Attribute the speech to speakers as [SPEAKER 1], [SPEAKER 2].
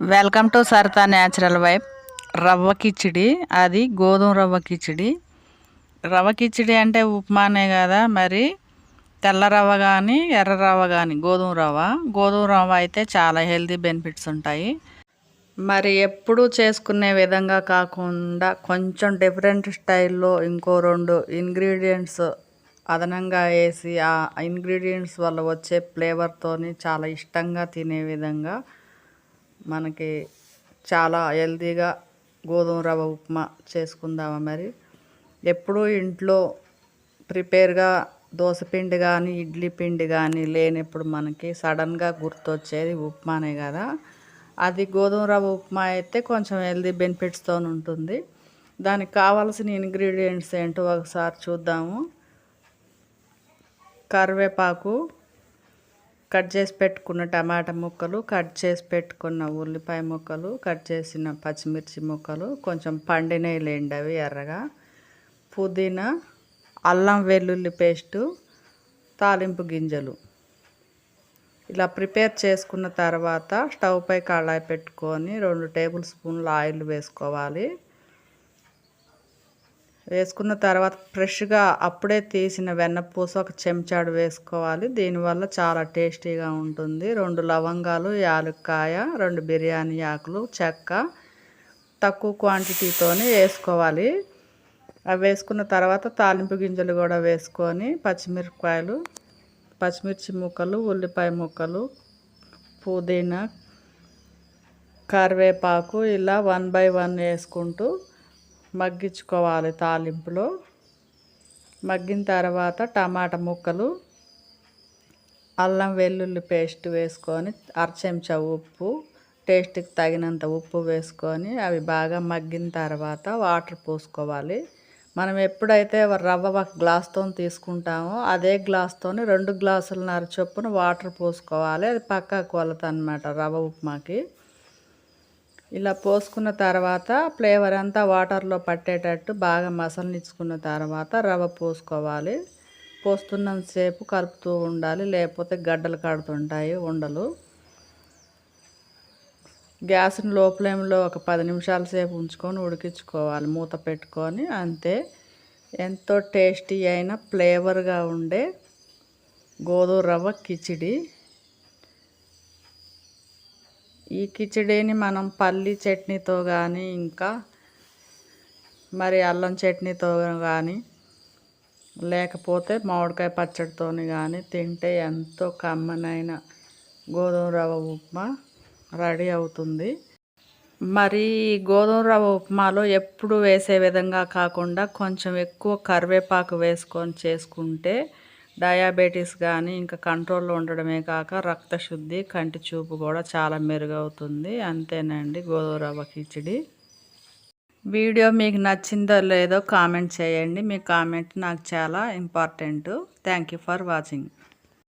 [SPEAKER 1] Welcome to Saritha natural vibe. రవ్వ కిచిడి అది గోధుమ రవ్వ కిచిడి. రవ్వ కిచిడి అంటే ఉప్మానే కదా మరి? తెల్ల రవ్వ కానీ ఎర్ర రవ్వ కానీ గోధుమ రవ్వ. గోధుమ రవ్వ అయితే చాలా హెల్తీ బెనిఫిట్స్ ఉంటాయి. మరి ఎప్పుడు చేసుకునే విధంగా కాకుండా కొంచెం డిఫరెంట్ స్టైల్లో ఇంకో రెండు ఇంగ్రీడియంట్స్ అదనంగా వేసి ఆ ఇంగ్రీడియంట్స్ వల్ల వచ్చే ఫ్లేవర్తోని చాలా ఇష్టంగా తినే విధంగా మనకి చాలా హెల్తీగా గోధుమ రవ్వ ఉప్మా చేసుకుందామా మరి? ఎప్పుడూ ఇంట్లో ప్రిపేర్గా దోశపిండి కానీ ఇడ్లీ పిండి కానీ లేనప్పుడు మనకి సడన్గా గుర్తొచ్చేది ఉప్మానే కదా. అది గోధుమ రవ్వ ఉప్మా అయితే కొంచెం హెల్తీ బెనిఫిట్స్తో ఉంటుంది. దానికి కావాల్సిన ఇంగ్రీడియంట్స్ ఏంటో ఒకసారి చూద్దాము. కరివేపాకు కట్ చేసి పెట్టుకున్న టమాటా ముక్కలు కట్ చేసి పెట్టుకున్న ఉల్లిపాయ ముక్కలు కట్ చేసిన పచ్చిమిర్చి ముక్కలు కొంచెం పండినవి లేండి అవి ఎర్రగా. పుదీనా అల్లం వెల్లుల్లి పేస్టు తాలింపు గింజలు. ఇలా ప్రిపేర్ చేసుకున్న తర్వాత స్టవ్ పై కళాయి పెట్టుకొని రెండు టేబుల్ స్పూన్లు ఆయిల్ వేసుకోవాలి. వేసుకున్న తర్వాత ఫ్రెష్గా అప్పుడే తీసిన వెన్నపూస ఒక చెంచాడు వేసుకోవాలి. దీనివల్ల చాలా టేస్టీగా ఉంటుంది. రెండు లవంగాలు యాలుక్కాయ రెండు బిర్యానీ ఆకులు చెక్క తక్కువ క్వాంటిటీతోనే వేసుకోవాలి. అవి వేసుకున్న తర్వాత తాలింపు గింజలు కూడా వేసుకొని పచ్చిమిరపకాయలు పచ్చిమిర్చి ముక్కలు ఉల్లిపాయ ముక్కలు పుదీనా కరివేపాకు ఇలా వన్ బై వన్ వేసుకుంటూ మగ్గించుకోవాలి తాలింపులో. మగ్గిన తర్వాత టమాటా ముక్కలు అల్లం వెల్లుల్లి పేస్ట్ వేసుకొని అరచెంచా ఉప్పు టేస్ట్కి తగినంత ఉప్పు వేసుకొని అవి బాగా మగ్గిన తర్వాత వాటర్ పోసుకోవాలి. మనం ఎప్పుడైతే రవ్వ ఒక గ్లాస్తో తీసుకుంటామో అదే గ్లాస్తో రెండు గ్లాసులన్నర చొప్పున వాటర్ పోసుకోవాలి. అది పక్కా కొలత అనమాట రవ్వ ఉప్మాకి. ఇలా పోసుకున్న తర్వాత ఫ్లేవర్ అంతా వాటర్లో పట్టేటట్టు బాగా మసలనిచ్చుకున్న తర్వాత రవ్వ పోసుకోవాలి. పోస్తున్నంతసేపు కలుపుతూ ఉండాలి. లేకపోతే గడ్డలు కడుతుంటాయి ఉండలు. గ్యాస్ని లో ఫ్లేమ్లో ఒక పది నిమిషాల సేపు ఉంచుకొని ఉడికించుకోవాలి. మూత పెట్టుకొని అంతే. ఎంతో టేస్టీ అయిన ఫ్లేవర్గా ఉండే గోధుమ రవ్వ కిచిడి. ఈ కిచిడీని మనం పల్లి చట్నీతో కానీ ఇంకా మరి అల్లం చట్నీతో కానీ లేకపోతే మామిడికాయ పచ్చడితో కానీ తింటే ఎంతో కమ్మనైన గోధుమ రవ్వ ఉప్మా రెడీ అవుతుంది. మరి గోధుమ రవ్వ ఉప్మాలో ఎప్పుడు వేసే విధంగా కాకుండా కొంచెం ఎక్కువ కరివేపాకు వేసుకొని చేసుకుంటే డయాబెటీస్ కానీ ఇంకా కంట్రోల్లో ఉండడమే కాక రక్తశుద్ధి కంటి చూపు కూడా చాలా మెరుగవుతుంది. అంతేనండి గోధుమ రవ్వ కిచిడి. వీడియో మీకు నచ్చిందో లేదో కామెంట్ చేయండి. మీ కామెంట్ నాకు చాలా important. Thank you for watching.